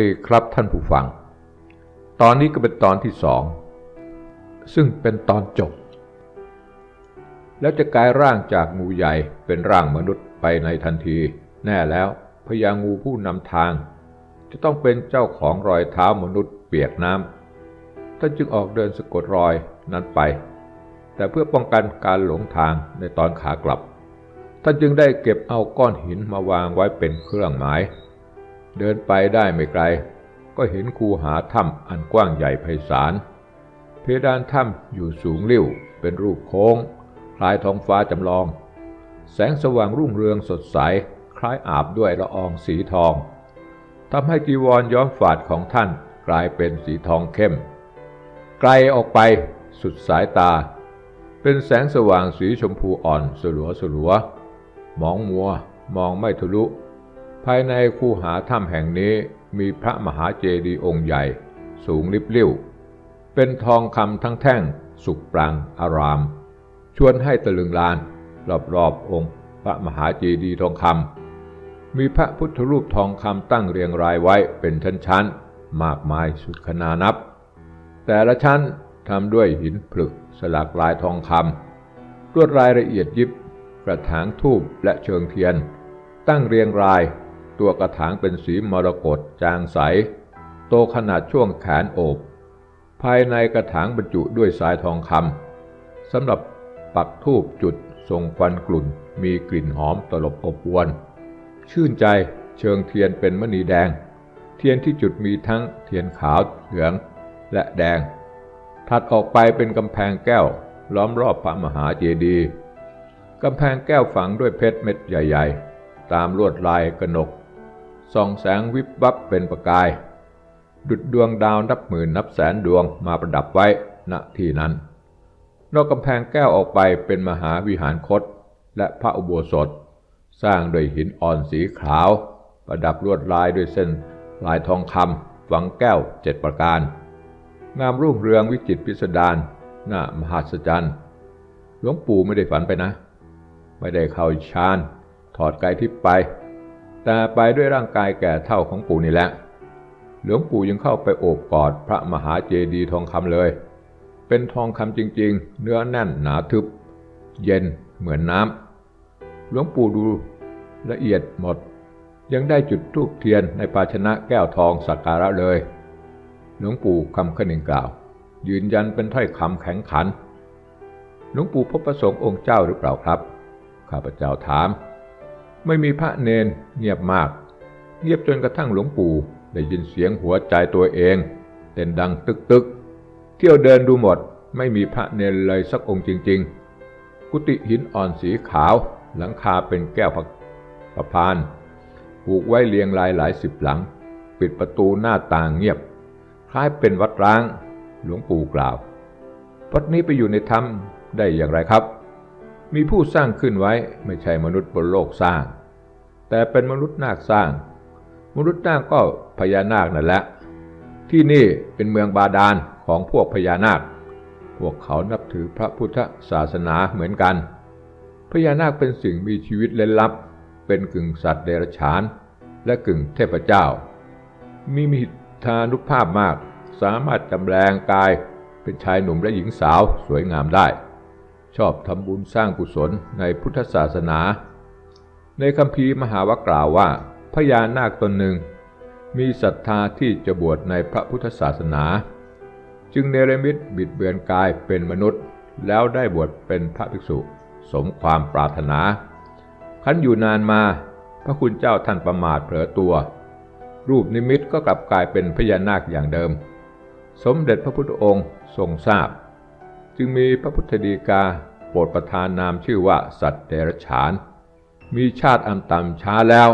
ดีครับท่านผู้ฟัง ตอนนี้ก็เป็นตอนที่สอง ซึ่งเป็นตอนจบ แล้วจะกลายร่างจากงูใหญ่เป็นร่างมนุษย์ไปในทันที แน่แล้วพญางูผู้นำทาง จะต้องเป็นเจ้าของรอยเท้ามนุษย์เปียกน้ำท่านจึงออกเดินสะกดรอยนั้นไป แต่เพื่อป้องกันการหลงทางในตอนขากลับ ท่านจึงได้เก็บเอาก้อนหินมาวางไว้เป็นเครื่องหมาย เดินไปได้ไม่ไกล ก็เห็นคูหาถ้ำอันกว้างใหญ่ไพศาล เพดานถ้ำอยู่สูงลิ่วเป็นรูปโค้ง คล้ายท้องฟ้าจำลอง แสงสว่างรุ่งเรืองสดใส คล้ายอาบด้วยละอองสีทองทำให้จีวรย้อมฝาดของท่านกลายเป็นสีทองเข้ม ไกลออกไปสุดสายตา เป็นแสงสว่างสีชมพูอ่อนสลัวสลัวมองมัวมองไม่ทะลุ ภายในคูหาถ้ำแห่งนี้มีพระมหาเจดีย์องค์ใหญ่ สูงลิบลิ่ว เป็นทองคำทั้งแท่ง สุกปรางอาราม ชวนให้ตะลึงลาน รอบๆอบองค์ พระมหาเจดีย์ทองคำมีพระพุทธรูปทองคำตั้งเรียงรายไว้เป็นชั้นๆ มากมายสุดขนานับ แต่ละชั้นทำด้วยหินผลึกสลักลายทองคำลวดลายละเอียดยิบ กระถางทูบและเชิงเทียน ตั้งเรียงราย ตัวกระถางเป็นสีมรกตจางใส โตขนาดช่วงแขนโอบ ภายในกระถางบรรจุด้วยสายทองคำสำหรับปักทูบจุดทรงควันกลุ่น มีกลิ่นหอมตลบอบอวน ชื่นใจเชิงเทียนเป็นมณีแดง เทียนที่จุดมีทั้งเทียนขาวเหลืองและแดง ถัดออกไปเป็นกำแพงแก้วล้อมรอบพระมหาเจดีย์กำแพงแก้วฝังด้วยเพชรเม็ดใหญ่ ๆ ตามลวดลายกระหนก ส่องแสงวิบวับเป็นประกาย ดุดดวงดาวนับหมื่นนับแสนดวงมาประดับไว้ณที่นั้น นอกกำแพงแก้วออกไปเป็นมหาวิหารคต และพระอุโบสถ สร้างด้วยหินอ่อนสีขาว ประดับลวดลายด้วยเส้นลายทองคำฝังแก้วเจ็ดประการ งามรุ่งเรืองวิจิตรพิสดารน่ามหัศจรรย์หลวงปู่ไม่ได้ฝันไปนะ ไม่ได้เข้าฌานถอดกายทิพย์ไป แต่ไปด้วยร่างกายแก่เท่าของปู่นี่แหละ หลวงปู่ยังเข้าไปโอบกอดพระมหาเจดีย์ทองคำเลย เป็นทองคำจริง ๆ เนื้อแน่นหนาทึบ เย็นเหมือนน้ำหลวงปู่ดูละเอียดหมด ยังได้จุดทูบเทียนในภาชนะแก้วทองสักการะเลย หลวงปู่คำขนึงกล่าว ยืนยันเป็นถ้อยคำแข็งขัน หลวงปู่พบประสงค์องค์เจ้าหรือเปล่าครับ ข้าพเจ้าถาม ไม่มีพระเนนเงียบมาก เงียบจนกระทั่งหลวงปู่ได้ยินเสียงหัวใจตัวเองเต้นดังตึกตึกเที่ยวเดินดูหมดไม่มีพระเนนเลยสักองค์จริง ๆ กุฏิหินอ่อนสีขาว หลังคาเป็นแก้วประพานผูกไว้เรียงรายหลายสิบหลัง ปิดประตูหน้าต่างเงียบ คล้ายเป็นวัดร้าง หลวงปู่กล่าว วัดนี้ไปอยู่ในถ้ำได้อย่างไรครับ มีผู้สร้างขึ้นไว้ไม่ใช่มนุษย์บนโลกสร้าง แต่เป็นมนุษย์นาคสร้าง มนุษย์นาคก็พญานาคนั่นแหละ ที่นี่เป็นเมืองบาดาลของพวกพญานาค พวกเขานับถือพระพุทธศาสนาเหมือนกัน พญานาคเป็นสิ่งมีชีวิตเล่นลับ เป็นกึ่งสัตว์เดรัจฉาน และกึ่งเทพเจ้า มีมิทานุภาพมาก สามารถจำแรงกายเป็นชายหนุ่มและหญิงสาวสวยงามได้ ชอบทำบุญสร้างกุศลในพุทธศาสนา ในคัมภีมหาวกล่าวว่าพญานาคตนหนึ่ง มีศรัทธาที่จะบวชในพระพุทธศาสนา จึงเนรมิตบิดเบือนกายเป็นมนุษย์ แล้วได้บวชเป็นพระภิกษุสมความปรารถนา ขันอยู่นานมาพระคุณเจ้าท่านประมาทเผลอตัว รูปนิมิตก็กลับกลายเป็นพญานาคอย่างเดิม สมเด็จพระพุทธองค์ทรงทราบ จึงมีพระพุทธดีกาโปรดประทานนามชื่อว่าสัตว์เดรัจฉาน มีชาติอันต่ำช้าแล้ว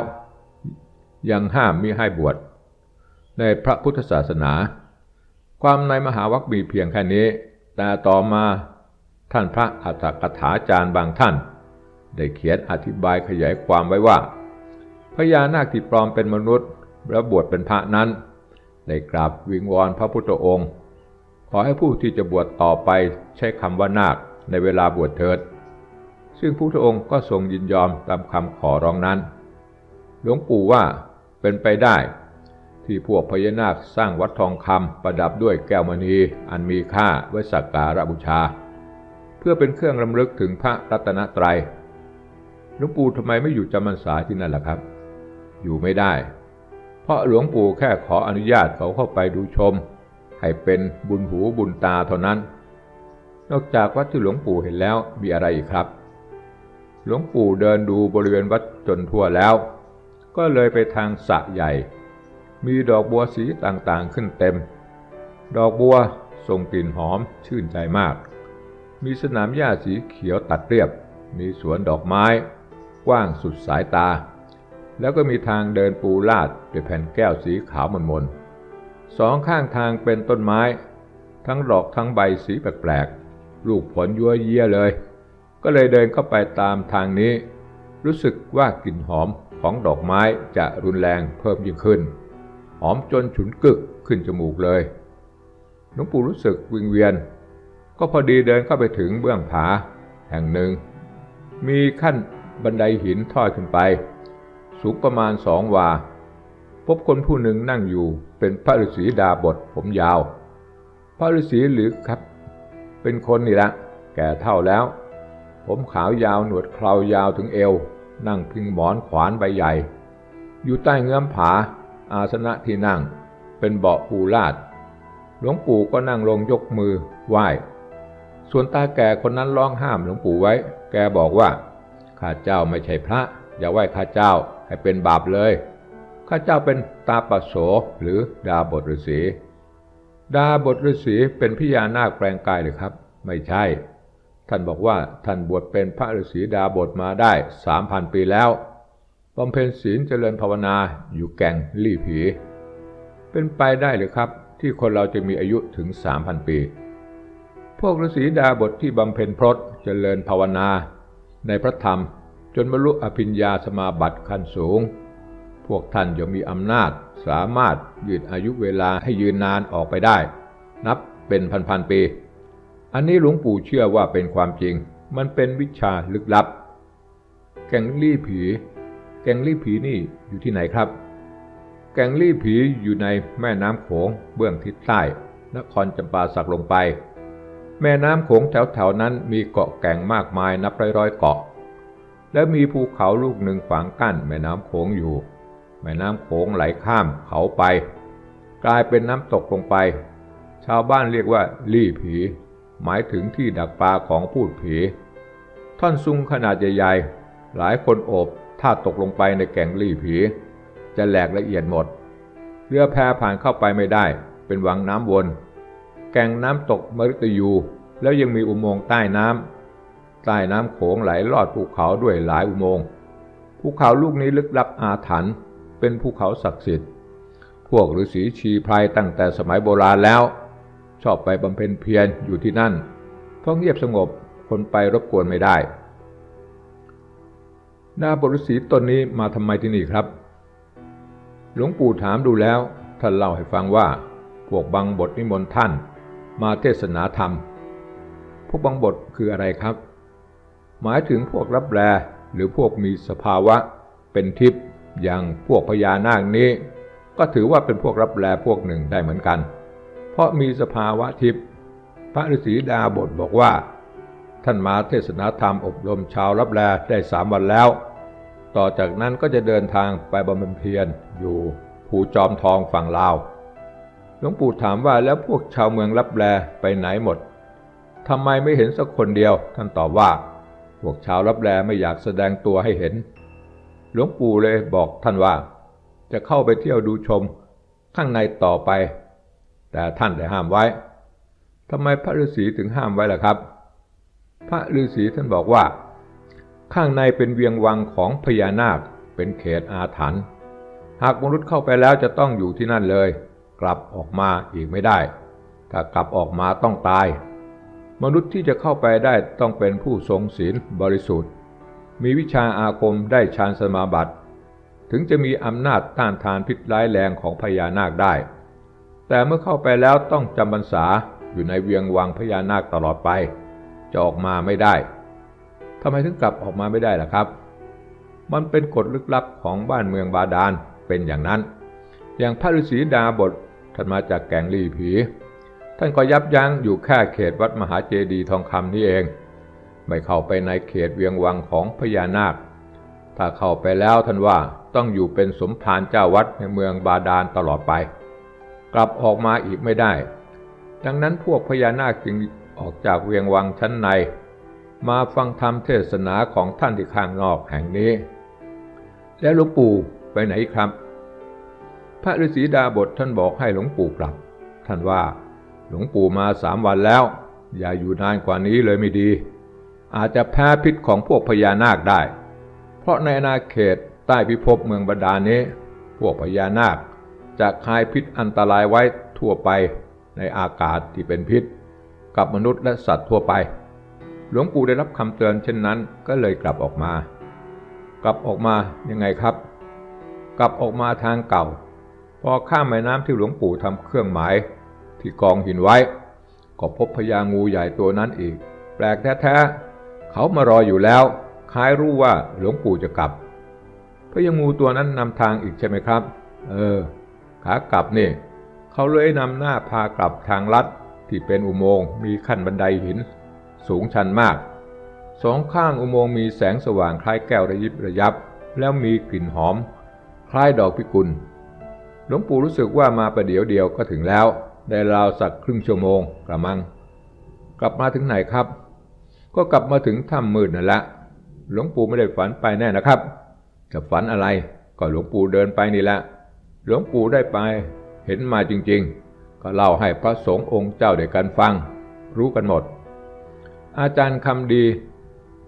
ยังห้ามมิให้บวชในพระพุทธศาสนา ความในมหาวัคมีเพียงแค่นี้ แต่ต่อมาท่านพระอัฏฐกถาจารย์บางท่าน ได้เขียนอธิบายขยายความไว้ว่าพญานาคที่ปลอมเป็นมนุษย์และบวชเป็นพระนั้น ได้กราบวิงวอนพระพุทธองค์ ขอให้ผู้ที่จะบวชต่อไปใช้คำว่านาคในเวลาบวชเถิด ซึ่งพระพุทธองค์ก็ทรงยินยอมตามคำขอร้องนั้น หลวงปู่ว่าเป็นไปได้ ที่พวกพญานาคสร้างวัดทองคำประดับด้วยแก้วมณีอันมีค่าไว้สักการะบูชา เพื่อเป็นเครื่องรำลึกถึงพระรัตนตรัยหลวงปู่ทำไมไม่อยู่จำพรรษาที่นั่นล่ะครับ อยู่ไม่ได้ เพราะหลวงปู่แค่ขออนุญาตเขาเข้าไปดูชม ให้เป็นบุญหูบุญตาเท่านั้น นอกจากวัดที่หลวงปู่เห็นแล้วมีอะไรอีกครับ หลวงปู่เดินดูบริเวณวัดจนทั่วแล้ว ก็เลยไปทางสระใหญ่ มีดอกบัวสีต่างๆขึ้นเต็ม ดอกบัวส่งกลิ่นหอมชื่นใจมาก มีสนามหญ้าสีเขียวตัดเรียบ มีสวนดอกไม้ กว้างสุดสายตา แล้วก็มีทางเดินปูลาดด้วยแผ่นแก้วสีขาวมนมนๆ สองข้างทางเป็นต้นไม้ ทั้งดอกทั้งใบสีแปลกๆ ลูกผลยั่วเยี่ยเลย ก็เลยเดินเข้าไปตามทางนี้ รู้สึกว่ากลิ่นหอมของดอกไม้จะรุนแรงเพิ่มยิ่งขึ้น หอมจนฉุนกึกขึ้นจมูกเลยหลวงปู่รู้สึกวิงเวียน ก็พอดีเดินเข้าไปถึงเบื้องผา แห่งหนึ่ง มีขั้นบันไดหินทอดขึ้นไป สูงประมาณสองวา บคนผู้หนึ่งนั่งอยู่เป็นพระฤาษีดาบทผมยาว พระฤาษีหรือครับ เป็นคนนี่ละแก่เท่าแล้ว ผมขาวยาวหนวดเครายาวถึงเอว นั่งพิงหมอนขวานใบใหญ่ อยู่ใต้เงื้อมผา อาสนะที่นั่ง เป็นเบาะปูลาด หลวงปู่ก็นั่งลงยกมือไหว้ ส่วนตาแก่คนนั้นร้องห้ามหลวงปู่ไว้ แกบอกว่าข้าเจ้าไม่ใช่พระ อย่าไหว้ข้าเจ้าให้เป็นบาปเลย ข้าเจ้าเป็นตาปโสหรือดาบทฤษีดาบทฤษีเป็นพญานาคแปลงกายหรือครับ ไม่ใช่ ท่านบอกว่าท่านบวชเป็นพระฤาษีดาบทมาได้สามพันปีแล้วบำเพ็ญศีลเจริญภาวนาอยู่แก่งลี่ผี เป็นไปได้หรือครับ ที่คนเราจะมีอายุถึงสามพันปี พวกฤาษีดาบทที่บำเพ็ญพรตเจริญภาวนา ในพระธรรมจนบรรลุอภิญญาสมาบัติขั้นสูง วกท่านยังมีอำนาจ สามารถยืดอายุเวลาให้ยืนนานออกไปได้ นับเป็นพันๆปี อันนี้หลวงปู่เชื่อว่าเป็นความจริง มันเป็นวิชาลึกลับ แก่งลี่ผี แก่งลี่ผีนี่อยู่ที่ไหนครับ แก่งลี่ผีอยู่ในแม่น้ำโขงเบื้องทิศใต้ นครจำปาสักลงไป แม่น้ำโขงแถวๆนั้นมีเกาะแก่งมากมายนับร้อยๆเกาะและมีภูเขาลูกหนึ่งขวางกั้นแม่น้ำโขงอยู่ แม่น้ำโขงไหลข้ามเขาไป กลายเป็นน้ำตกลงไป ชาวบ้านเรียกว่า ลี่ผี หมายถึงที่ดักปลาของพูดผี ท่อนซุงขนาดใหญ่ๆ หลายคนโอบถ้าตกลงไปในแก่งลี่ผี จะแหลกละเอียดหมด เรือแพผ่านเข้าไปไม่ได้ เป็นวังน้ำวน แก่งน้ำตกมฤตยู แล้วยังมีอุโมงค์ใต้น้ำใต้น้ำโขงไหลลอดภูเขาด้วยหลายอุโมงค์ภูเขาลูกนี้ลึกลับอาถรรพ์ เป็นภูเขาศักดิ์สิทธิ์ พวกฤาษีชีไพรตั้งแต่สมัยโบราณแล้ว ชอบไปบำเพ็ญเพียรอยู่ที่นั่น เพราะเงียบสงบคนไปรบกวนไม่ได้นาบทฤาษีตนนี้มาทำไมที่นี่ครับ หลวงปู่ถามดูแล้วท่านเล่าให้ฟังว่า พวกบังบทนิมนต์ท่าน มาเทศนาธรรม พวกบังบทคืออะไรครับ หมายถึงพวกรับแลหรือพวกมีสภาวะเป็นทิพย์ อย่างพวกพญานาคนี้ ก็ถือว่าเป็นพวกรับแลพวกหนึ่งได้เหมือนกัน เพราะมีสภาวะทิพย์พระฤาษีดาบทบอกว่า ท่านมาเทศนาธรรมอบรมชาวรับแลได้สามวันแล้ว ต่อจากนั้นก็จะเดินทางไปบำเพ็ญเพียรอยู่ภูจอมทองฝั่งลาวหลวงปู่ถามว่าแล้วพวกชาวเมืองรับแลไปไหนหมดทำไมไม่เห็นสักคนเดียว ท่านตอบว่า พวกชาวรับแลไม่อยากแสดงตัวให้เห็น หลวงปู่เลยบอกท่านว่า จะเข้าไปเที่ยวดูชมข้างในต่อไป แต่ท่านได้ห้ามไว้ทำไมพระฤาษีถึงห้ามไว้ล่ะครับ พระฤาษีท่านบอกว่า ข้างในเป็นเวียงวังของพญานาคเป็นเขตอาถรรพ์หากมนุษย์เข้าไปแล้วจะต้องอยู่ที่นั่นเลย กลับออกมาอีกไม่ได้ ถ้ากลับออกมาต้องตาย มนุษย์ที่จะเข้าไปได้ต้องเป็นผู้ทรงศีลบริสุทธิ์ มีวิชาอาคมได้ฌานสมาบัติ ถึงจะมีอำนาจต้านทานพิษร้ายแรงของพญานาคได้ แต่เมื่อเข้าไปแล้วต้องจำพรรษาอยู่ในเวียงวังพญานาคตลอดไปจะออกมาไม่ได้ทำไมถึงกลับออกมาไม่ได้ล่ะครับ มันเป็นกฎลึกลับของบ้านเมืองบาดาลเป็นอย่างนั้น อย่างพระฤาษีดาบทท่านมาจากแก่งลีผี ท่านก็ยับยั้งอยู่แค่เขตวัดมหาเจดีย์ทองคำนี่เอง ไม่เข้าไปในเขตเวียงวังของพญานาค ถ้าเข้าไปแล้วท่านว่าต้องอยู่เป็นสมภารเจ้าวัดในเมืองบาดาลตลอดไป กลับออกมาอีกไม่ได้ ดังนั้นพวกพญานาคจึงออกจากเวียงวังชั้นใน มาฟังธรรมเทศนาของท่านที่ข้างนอกแห่งนี้ แล้วหลวงปู่ไปไหนครับ พระฤาษีดาบทท่านบอกให้หลวงปู่กลับ ท่านว่าหลวงปู่มาสามวันแล้ว อย่าอยู่นานกว่านี้เลยไม่ดี อาจจะแพ้พิษของพวกพญานาคได้ เพราะในอาณาเขตใต้พิภพเมืองบาดาลนี้ พวกพญานาคจะคายพิษอันตรายไว้ทั่วไปในอากาศที่เป็นพิษ กับมนุษย์และสัตว์ทั่วไป หลวงปู่ได้รับคำเตือนเช่นนั้นก็เลยกลับออกมา กลับออกมายังไงครับ กลับออกมาทางเก่า พอข้ามแม่น้ำที่หลวงปู่ทำเครื่องหมายที่กองหินไว้ ก็พบพญางูใหญ่ตัวนั้นอีก แปลกแท้ๆ เขามารออยู่แล้ว คล้ายรู้ว่าหลวงปู่จะกลับพญางูตัวนั้นนำทางอีกใช่ไหมครับ เออ ขากลับนี่ เขาเลยนำหน้าพากลับทางลัดที่เป็นอุโมงค์มีขั้นบันไดหิน สูงชันมาก สองข้างอุโมงค์มีแสงสว่างคล้ายแก้วระยิบระยับ แล้วมีกลิ่นหอม คล้ายดอกพิกุล หลวงปู่รู้สึกว่ามาประเดี๋ยวเดียวก็ถึงแล้ว ได้ราวสักครึ่งชั่วโมงกระมัง กลับมาถึงไหนครับ ก็กลับมาถึงถ้ำมืดนั่นละ หลวงปู่ไม่ได้ฝันไปแน่นะครับ จะฝันอะไร ก็หลวงปู่เดินไปนี่แหละ หลวงปู่ได้ไป เห็นมาจริง ๆ ก็เล่าให้พระสงฆ์องค์เจ้าเด็กกันฟัง รู้กันหมด อาจารย์คำดี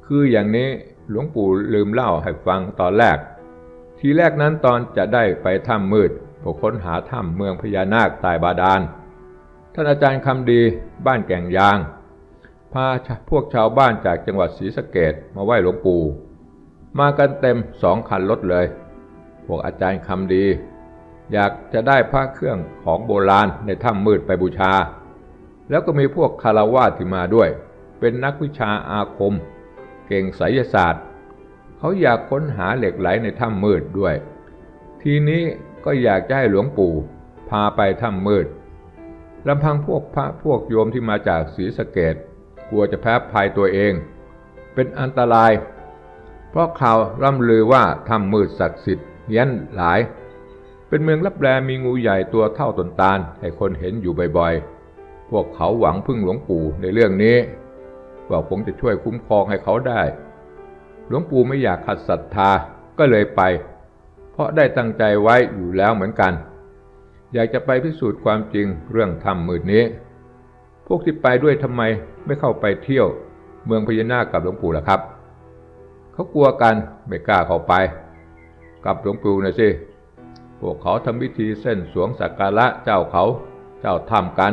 คืออย่างนี้หลวงปู่ลืมเล่าให้ฟังตอนแรก ทีแรกนั้นตอนจะได้ไปถ้ำมืดพวกค้นหาถ้ำเมืองพญานาคใต้บาดาล ท่านอาจารย์คำดีบ้านแก่งยาง พาพวกชาวบ้านจากจังหวัดศรีสะเกดมาไหว้หลวงปู่ มากันเต็มสองคันรถเลย พวกอาจารย์คำดี อยากจะได้พระเครื่องของโบราณในถ้ำมืดไปบูชา แล้วก็มีพวกคารวาที่มาด้วย เป็นนักวิชาอาคม เก่งไสยศาสตร์ เขาอยากค้นหาเหล็กไหลในถ้ำมืดด้วย ทีนี้ก็อยากจะให้หลวงปู่พาไปถ้ำมืดลำพังพวกพระพวกโยมที่มาจากศรีสะเกด กลัวจะแพ้ภัยตัวเอง เป็นอันตราย เพราะข่าวร่ำลือว่าถ้ำมืดศักดิ์สิทธิ์เฮี้ยนหลาย เป็นเมืองรับแลมีงูใหญ่ตัวเท่าตนตาลให้คนเห็นอยู่บ่อยๆ พวกเขาหวังพึ่งหลวงปู่ในเรื่องนี้ว่าผมจะช่วยคุ้มครองให้เขาได้ หลวงปู่ไม่อยากขัดศรัทธาก็เลยไป เพราะได้ตั้งใจไว้อยู่แล้วเหมือนกัน อยากจะไปพิสูจน์ความจริงเรื่องถ้ำมืดนี้ วกที่ไปด้วยทำไมไม่เข้าไปเที่ยว เมืองพญานาคกับหลวงปู่ล่ะครับ เขากลัวกันไม่กล้าเข้าไป กับหลวงปู่นะสิพวกเขาทำพิธีเส้นสวงสักการะเจ้าเขาเจ้าถ้ำกัน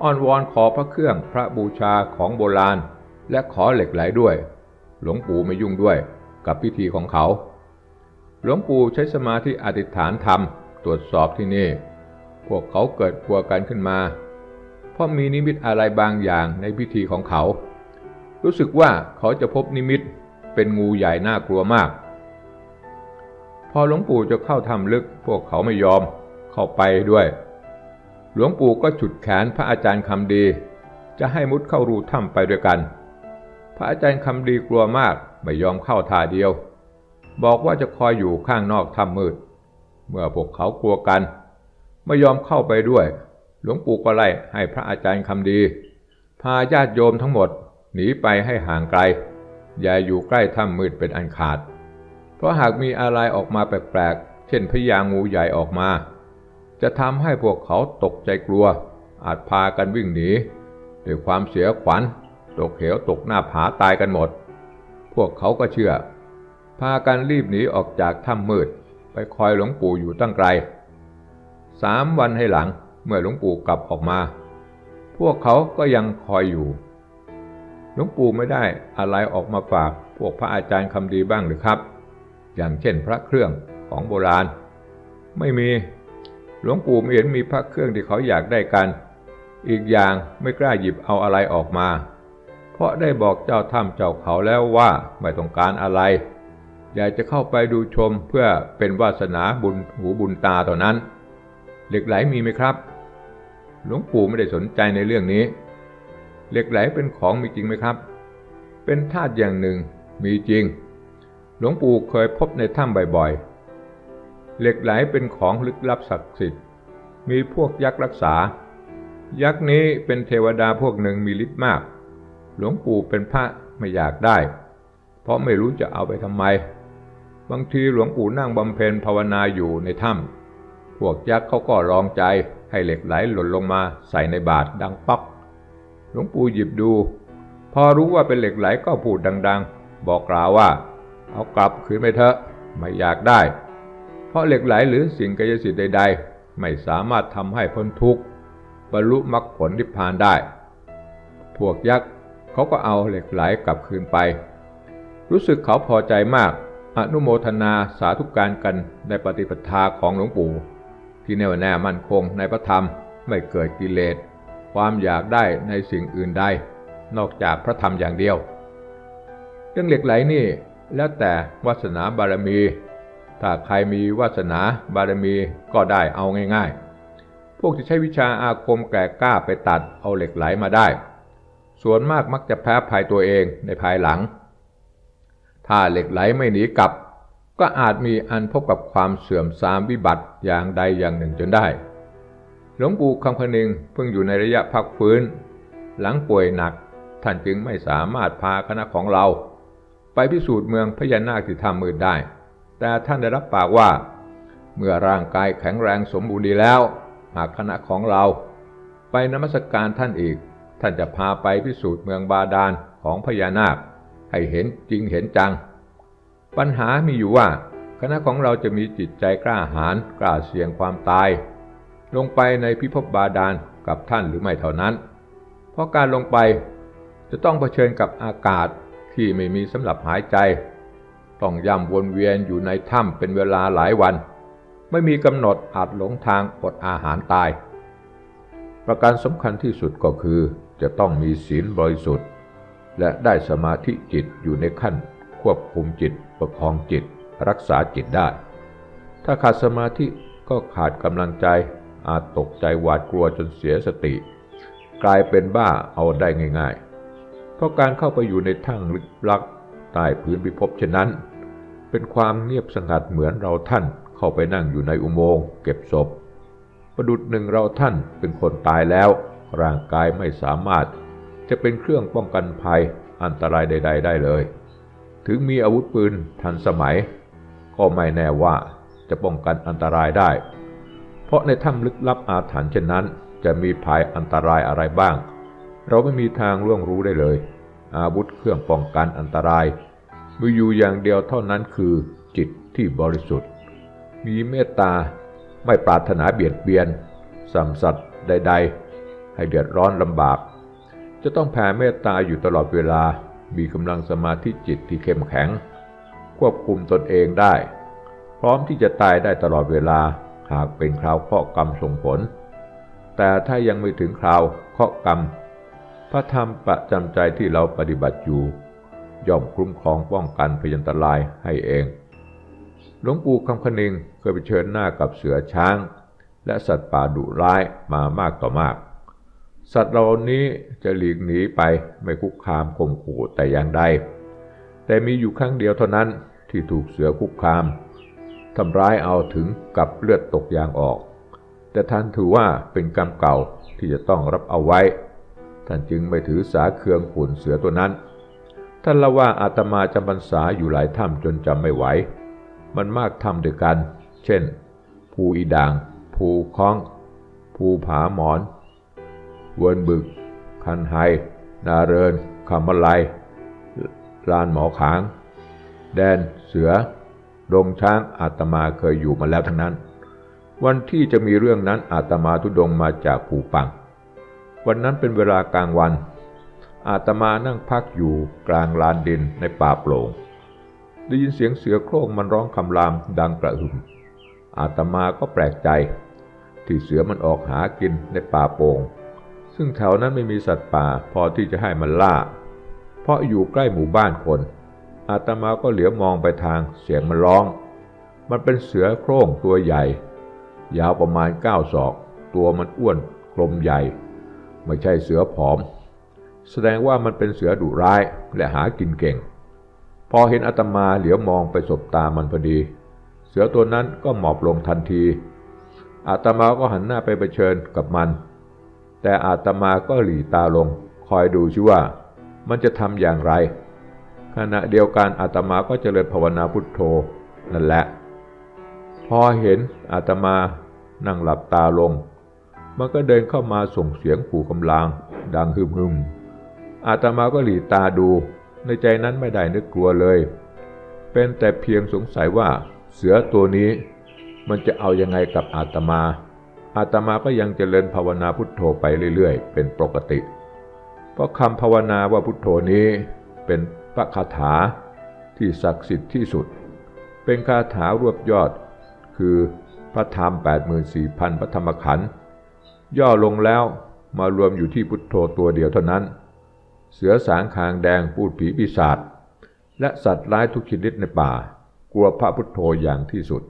อ้อนวอนขอพระเครื่องพระบูชาของโบราณ และขอเหล็กไหลด้วย หลวงปู่ไม่ยุ่งด้วยกับพิธีของเขา หลวงปู่ใช้สมาธิอธิษฐานธรรมตรวจสอบที่นี่ พวกเขาเกิดกลัวกันขึ้นมา ราะมีนิมิตอะไรบางอย่างในพิธีของเขา รู้สึกว่าเขาจะพบนิมิตเป็นงูใหญ่น่ากลัวมาก พอหลวงปู่จะเข้าถ้ำลึก พวกเขาไม่ยอมเข้าไปด้วย หลวงปู่ก็ฉุดแขนพระอาจารย์คำดี จะให้มุดเข้ารูถ้ำไปด้วยกัน พระอาจารย์คำดีกลัวมากไม่ยอมเข้าท่าเดียว บอกว่าจะคอยอยู่ข้างนอกถ้ำมืด เมื่อพวกเขากลัวกัน ไม่ยอมเข้าไปด้วย หลวงปู่ก็ไล่ให้พระอาจารย์คำดี พาญาติโยมทั้งหมดหนีไปให้ห่างไกล อย่าอยู่ใกล้ถ้ำมืดเป็นอันขาด เพราะหากมีอะไรออกมาแปลกๆ เช่นพญางูใหญ่ออกมา จะทำให้พวกเขาตกใจกลัว อาจพากันวิ่งหนีด้วยความเสียขวัญ ตกเหวตกหน้าผาตายกันหมด พวกเขาก็เชื่อ พากันรีบหนีออกจากถ้ำมืด ไปคอยหลวงปู่อยู่ตั้งไกลสามวันให้หลัง เมื่อหลวงปู่กลับออกมา พวกเขาก็ยังคอยอยู่ หลวงปู่ไม่ได้อะไรออกมาฝากพวกพระอาจารย์คำดีบ้างหรือครับ อย่างเช่นพระเครื่องของโบราณ ไม่มี หลวงปู่ไม่เห็นมีพระเครื่องที่เขาอยากได้กัน อีกอย่างไม่กล้าหยิบเอาอะไรออกมา เพราะได้บอกเจ้าถ้ำเจ้าเขาแล้วว่าไม่ต้องการอะไรอยากจะเข้าไปดูชมเพื่อเป็นวาสนาบุญหูบุญตาเท่านั้น เหล็กไหลมีไหมครับ หลวงปู่ไม่ได้สนใจในเรื่องนี้ เหล็กไหลเป็นของมีจริงไหมครับ เป็นธาตุอย่างหนึ่งมีจริง หลวงปู่เคยพบในถ้ำบ่อยๆ เหล็กไหลเป็นของลึกลับศักดิ์สิทธิ์ มีพวกยักษ์รักษา ยักษ์นี้เป็นเทวดาพวกหนึ่งมีฤทธิ์มาก หลวงปู่เป็นพระไม่อยากได้ เพราะไม่รู้จะเอาไปทำไม บางทีหลวงปู่นั่งบำเพ็ญภาวนาอยู่ในถ้ำ พวกยักษ์เขาก็รองใจให้เหล็กไหลหล่นลงมาใส่ในบาตรดังป๊อก หลวงปู่หยิบดู พอรู้ว่าเป็นเหล็กไหลก็พูดดัง ๆ บอกกล่าวว่า เอากลับคืนไปเถอะไม่อยากได้ เพราะเหล็กไหลหรือสิ่งกายสิทธิ์ใด ๆ ไม่สามารถทำให้พ้นทุกข์บรรลุมรรคผลนิพพานได้ พวกยักษ์เขาก็เอาเหล็กไหลกลับคืนไป รู้สึกเขาพอใจมาก อนุโมทนาสาธุการกันในปฏิปทาของหลวงปู่ ที่แน่วแน่มั่นคงในพระธรรมไม่เกิดกิเลส ความอยากได้ในสิ่งอื่นใด นอกจากพระธรรมอย่างเดียว เรื่องเหล็กไหลนี่แล้วแต่วาสนาบารมี ถ้าใครมีวาสนาบารมีก็ได้เอาง่ายๆ พวกที่ใช้วิชาอาคมแก่กล้าไปตัดเอาเหล็กไหลมาได้ ส่วนมากมักจะแพ้ภัยตัวเองในภายหลัง ถ้าเหล็กไหลไม่หนีกลับ ก็อาจมีอันพบกับความเสื่อมทรามวิบัติอย่างใดอย่างหนึ่งจนได้ หลวงปู่คำพนึงเพิ่งอยู่ในระยะพักฟื้น หลังป่วยหนัก ท่านจึงไม่สามารถพาคณะของเรา ไปพิสูจน์เมืองพญานาคที่ถ้ำมืดได้ แต่ท่านได้รับปากว่า เมื่อร่างกายแข็งแรงสมบูรณ์ดีแล้ว หากคณะของเรา ไปนมัสกการท่านอีก ท่านจะพาไปพิสูจน์เมืองบาดาลของพญานาค ให้เห็นจริงเห็นจัง ปัญหามีอยู่ว่า คณะของเราจะมีจิตใจกล้าหาญกล้าเสี่ยงความตาย ลงไปในพิภพบาดาลกับท่านหรือไม่เท่านั้น เพราะการลงไปจะต้องเผชิญกับอากาศที่ไม่มีสำหรับหายใจ ต้องย่ำวนเวียนอยู่ในถ้ำเป็นเวลาหลายวัน ไม่มีกำหนดอาจหลงทางอดอาหารตาย ประการสำคัญที่สุดก็คือจะต้องมีศีลบริสุทธิ์ และได้สมาธิจิตอยู่ในขั้น ควบคุมจิตประคองจิต รักษาจิตได้ ถ้าขาดสมาธิก็ขาดกำลังใจอาจตกใจหวาดกลัวจนเสียสติ กลายเป็นบ้าเอาได้ง่าย ๆ เพราะการเข้าไปอยู่ในถ้ำลึกลักใต้พื้นพิภพเช่นนั้น เป็นความเงียบสงัดเหมือนเราท่านเข้าไปนั่งอยู่ในอุโมงค์เก็บศพ ประดุดหนึ่งเราท่านเป็นคนตายแล้ว ร่างกายไม่สามารถ จะเป็นเครื่องป้องกันภัยอันตรายใด ๆ ได้เลย ถึงมีอาวุธปืนทันสมัย ก็ไม่แน่ว่าจะป้องกันอันตรายได้ เพราะในถ้ำลึกลับอาถรรพ์เช่นนั้น จะมีภัยอันตรายอะไรบ้าง เราไม่มีทางล่วงรู้ได้เลย อาวุธเครื่องป้องกันอันตราย มีอยู่อย่างเดียวเท่านั้นคือจิตที่บริสุทธิ์ มีเมตตาไม่ปรารถนาเบียดเบียนสัมสัตว์ใด ๆ ให้เดือดร้อนลำบาก จะต้องแผ่เมตตาอยู่ตลอดเวลา มีกำลังสมาธิจิตที่เข้มแข็ง ควบคุมตนเองได้ พร้อมที่จะตายได้ตลอดเวลาหากเป็นคราวเคราะห์กรรมส่งผล แต่ถ้ายังไม่ถึงคราวเคราะห์กรรม พระธรรมประจำใจที่เราปฏิบัติอยู่ ย่อมคุ้มครองป้องกันพยันตรายให้เอง หลวงปู่คำคนึงเคยไปเชิญหน้ากับเสือช้าง และสัตว์ป่าดุร้ายมามากต่อมาก สัตว์เหล่านี้จะหลีกหนีไปไม่คุกคามข่มขู่แต่อย่างใด แต่มีอยู่ครั้งเดียวเท่านั้นที่ถูกเสือคุกคามทำร้ายเอาถึงกับเลือดตกยางออก แต่ท่านถือว่าเป็นกรรมเก่าที่จะต้องรับเอาไว้ ท่านจึงไม่ถือสาเคืองขุนเสือตัวนั้น ท่านล่าว่าอาตมาจำพรรษาอยู่หลายถ้ำจนจำไม่ไหว มันมากถ้ำด้วยกัน เช่น ภูอีด่าง ภูคล้อง ภูผาหมอน เวินบึก คันไฮนาเรินคำมะไลลานหมอขาง แดนเสือ ดงช้างอาตมาเคยอยู่มาแล้วทั้งนั้น วันที่จะมีเรื่องนั้นอาตมาทุดงมาจากภูปัง วันนั้นเป็นเวลากลางวัน อาตมานั่งพักอยู่กลางลานดินในป่าโปร่งได้ยินเสียงเสือโคร่งมันร้องคำรามดังกระหึ่ม อาตมาก็แปลกใจ ที่เสือมันออกหากินในป่าโป่ง ซึ่งแถวนั้นไม่มีสัตว์ป่าพอที่จะให้มันล่า เพราะอยู่ใกล้หมู่บ้านคน อาตมาก็เหลียวมองไปทางเสียงมันร้อง มันเป็นเสือโคร่งตัวใหญ่ ยาวประมาณ9ศอก ตัวมันอ้วนกลมใหญ่ ไม่ใช่เสือผอม แสดงว่ามันเป็นเสือดุร้ายและหากินเก่ง พอเห็นอาตมาเหลียวมองไปสบตามันพอดี เสือตัวนั้นก็หมอบลงทันทีอาตมาก็หันหน้าไปเผชิญกับมัน แต่อาตมาก็หลีตาลง คอยดูชิว่า มันจะทำอย่างไร ขณะเดียวกันอาตมาก็เจริญภาวนาพุทโธนั่นแหละ พอเห็นอาตมานั่งหลับตาลง มันก็เดินเข้ามาส่งเสียงขู่กำลางดังฮึมฮึมอาตมาก็หลีตาดู ในใจนั้นไม่ได้นึกกลัวเลย เป็นแต่เพียงสงสัยว่าเสือตัวนี้มันจะเอายังไงกับอาตมา อาตมาก็ยังเจริญภาวนาพุทโธไปเรื่อยๆ เป็นปกติ เพราะคำภาวนาว่าพุทโธนี้เป็นพระคาถาที่ศักดิ์สิทธิ์ที่สุด เป็นคาถารวบยอด คือพระธรรม84,000พระธรรมขันธ์ย่อลงแล้วมารวมอยู่ที่พุทโธตัวเดียวเท่านั้น เสือสางคางแดงพูดผีปีศาจและสัตว์ร้ายทุกชนิดในป่า กลัวพระพุทโธอย่างที่สุด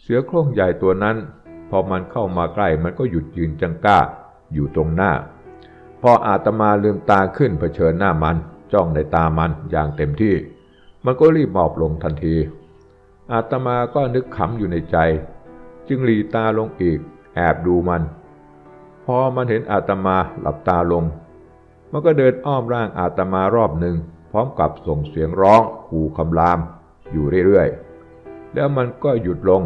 เสือโคร่งใหญ่ตัวนั้น พอมันเข้ามาใกล้มันก็หยุดยืนจังก้าอยู่ตรงหน้า พออาตมาลืมตาขึ้นเผชิญหน้ามันจ้องในตามันอย่างเต็มที่ มันก็รีบหมอบลงทันที อาตมาก็นึกขำอยู่ในใจ จึงหลีตาลงอีก แอบดูมัน พอมันเห็นอาตมาหลับตาลง มันก็เดินอ้อมร่างอาตมารอบหนึ่งพร้อมกับส่งเสียงร้องขู่คำราม อยู่เรื่อยๆ แล้วมันก็หยุดลง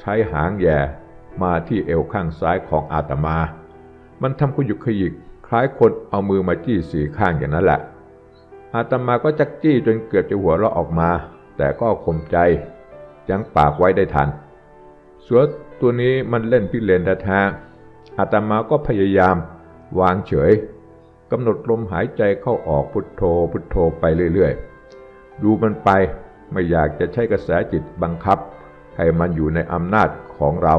ใช้หางแย่ มาที่เอวข้างซ้ายของอาตมา มันทำขยุกขยิกคล้ายคนเอามือมาจี้สีข้างอย่างนั้นแหละ อาตมาก็จักจี้จนเกือบจะหัวเราะออกมา แต่ก็ข่มใจยังปากไว้ได้ทันเสือตัวนี้มันเล่นพิเรนแท้อาตมาก็พยายาม วางเฉยกำหนดลมหายใจเข้าออกพุทโธพุทโธไปเรื่อยๆ ดูมันไปไม่อยากจะใช้กระแสจิตบังคับ ให้มันอยู่ในอำนาจของเรา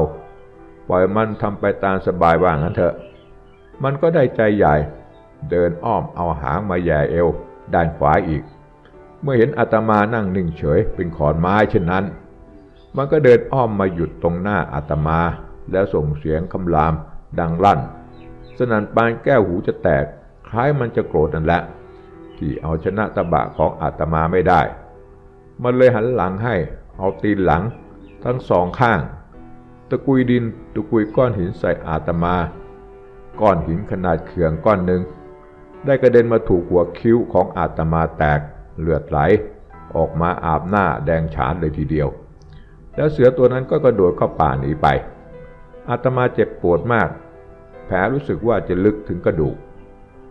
ปล่อยมันทำไปตามสบายว่างั้นเถอะ มันก็ได้ใจใหญ่ เดินอ้อมเอาหางมาแย่เอว ด้านขวาอีก เมื่อเห็นอาตมานั่งนิ่งเฉยเป็นขอนไม้เช่นนั้น มันก็เดินอ้อมมาหยุดตรงหน้าอาตมา แล้วส่งเสียงคำรามดังลั่น สนั่นปานแก้วหูจะแตก คล้ายมันจะโกรธนั่นแหละ ที่เอาชนะตะบะของอาตมาไม่ได้ มันเลยหันหลังให้ เอาตีนหลัง ทั้งสองข้าง ตะกุยดินตะกุยก้อนหินใส่อาตมา ก้อนหินขนาดเขื่องก้อนหนึ่งได้กระเด็นมาถูกหัวคิ้วของอาตมาแตกเลือดไหล ออกมาอาบหน้าแดงฉานเลยทีเดียว แล้วเสือตัวนั้นก็กระโดดเข้าป่าหนีไป อาตมาเจ็บปวดมาก แผลรู้สึกว่าจะลึกถึงกระดูก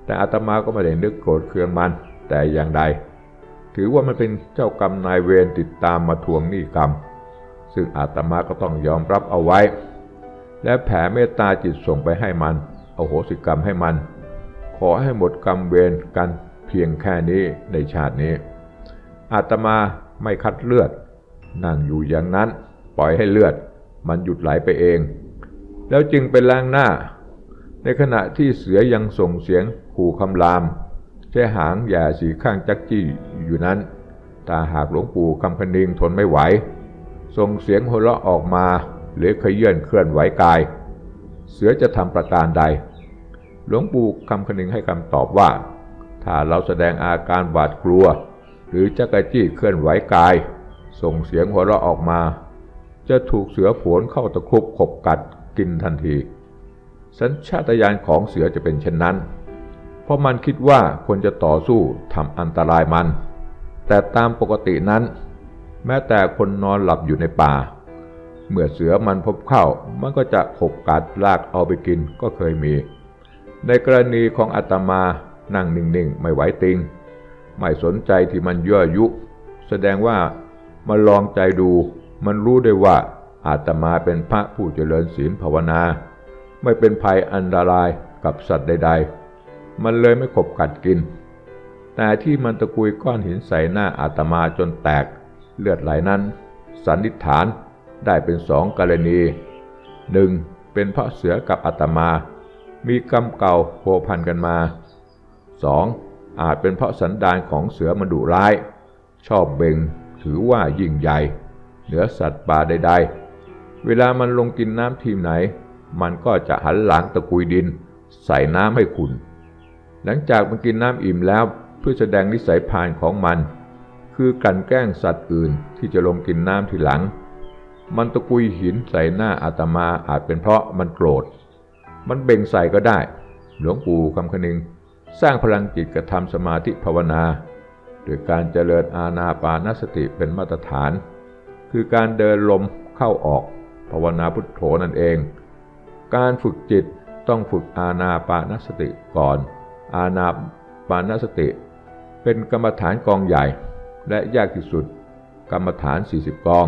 แต่อาตมาก็ไม่ได้นึกโกรธเคืองมันแต่อย่างใด ถือว่ามันเป็นเจ้ากรรมนายเวรติดตามมาทวงหนี้กรรม ซึ่งอาตมาก็ต้องยอมรับเอาไว้ และแผ่เมตตาจิตส่งไปให้มันเอาโหสิกรรมให้มัน ขอให้หมดกรรมเวรกันเพียงแค่นี้ในชาตินี้ อาตมาไม่คัดเลือด นั่งอยู่อย่างนั้น ปล่อยให้เลือด มันหยุดไหลไปเอง แล้วจึงไปล้างหน้า ในขณะที่เสือยังส่งเสียงขู่คำราม ใช้หางแย่สีข้างจักจี้อยู่นั้นถ้าหากหลวงปู่คำพนิงทนไม่ไหว ส่งเสียงหัวเราะออกมา หรือขยื่นเคลื่อนไหวกาย เสือจะทำประการใด หลวงปู่คำคนึงให้คำตอบว่า ถ้าเราแสดงอาการหวาดกลัว หรือจักระจี้เคลื่อนไหวกาย ส่งเสียงหัวเราะออกมา จะถูกเสือผวนเข้าตะครุบขบกัดกินทันที สัญชาตญาณของเสือจะเป็นเช่นนั้น เพราะมันคิดว่าควรจะต่อสู้ทำอันตรายมัน แต่ตามปกตินั้น แม้แต่คนนอนหลับอยู่ในป่า เมื่อเสือมันพบเข้า มันก็จะขบกัดลากเอาไปกินก็เคยมี ในกรณีของอาตมานั่งนิ่งๆ ไม่ไหวติง ไม่สนใจที่มันยั่วยุ แสดงว่ามันลองใจดู มันรู้ได้ว่าอาตมาเป็นพระผู้เจริญศีลภาวนา ไม่เป็นภัยอันตรายกับสัตว์ใด ๆ มันเลยไม่ขบกัดกิน แต่ที่มันตะกุยก้อนหินใส่หน้าอาตมาจนแตก เลือดไหลนั้น สันนิษฐานได้เป็นสองกรณีหนึ่งเป็นพระเสือกับอาตมา มีกรรมเก่าโผพันกันมา 2. อาจเป็นเพราะสันดานของเสือมันดุร้าย ชอบเบ่งถือว่ายิ่งใหญ่ เหนือสัตว์ป่าใด ๆ เวลามันลงกินน้ำทีมไหน มันก็จะหันหลังตะกุยดิน ใส่น้ำให้คุณ หลังจากมันกินน้ำอิ่มแล้วเพื่อแสดงนิสัยพานของมัน คือกลั่นแกล้งสัตว์อื่นที่จะลงกินน้ำทีหลัง มันตะกุยหินใส่หน้าอาตมาอาจเป็นเพราะมันโกรธ มันเบ่งใส่ก็ได้ หลวงปู่คำคนึง สร้างพลังจิตกระทำสมาธิภาวนา โดยการเจริญอาณาปานสติเป็นมาตรฐาน คือการเดินลมเข้าออกภาวนาพุทโธนั่นเอง การฝึกจิตต้องฝึกอาณาปานสติก่อน อาณาปานสติ เป็นกรรมฐานกองใหญ่ และยากที่สุด กรรมฐาน 40 กอง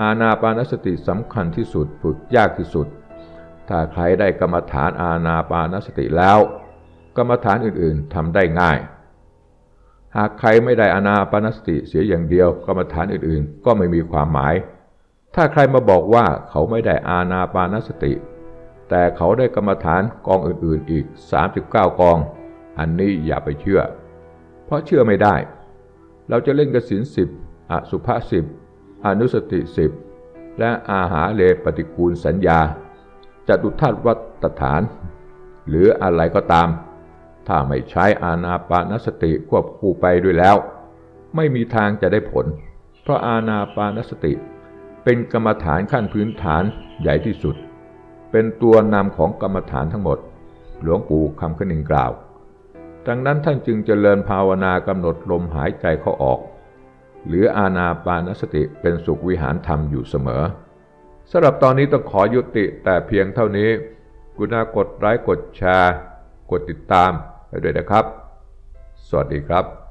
อาณาปานสติสำคัญที่สุดฝึกยากที่สุด ถ้าใครได้กรรมฐานอาณาปานสติแล้ว กรรมฐานอื่นๆทำได้ง่าย หากใครไม่ได้อานาปานสติเสียอย่างเดียว กรรมฐานอื่นๆ ก็ไม่มีความหมาย ถ้าใครมาบอกว่าเขาไม่ได้อานาปานสติ แต่เขาได้กรรมฐานกองอื่นๆอีก 39 กอง อันนี้อย่าไปเชื่อ เพราะเชื่อไม่ได้ เราจะเล่นกสินสิบอสุภะสิบอนุสติสิบและอาหาเลปฏิกูลสัญญาจะตุทัศวัตฐาน หรืออะไรก็ตาม ถ้าไม่ใช้อานาปานสติควบคู่ไปด้วยแล้ว ไม่มีทางจะได้ผล เพราะอานาปานสติ เป็นกรรมฐานขั้นพื้นฐานใหญ่ที่สุด เป็นตัวนำของกรรมฐานทั้งหมด หลวงปู่คำขนึงกล่าว ดังนั้นท่านจึงเจริญภาวนากำหนดลมหายใจเข้าออก หรืออาณาปานสติเป็นสุขวิหารธรรมอยู่เสมอสำหรับตอนนี้ต้องขอยุติแต่เพียงเท่านี้ กุณากดไลค์กดแชร์ กดติดตามไปด้วยนะครับ สวัสดีครับ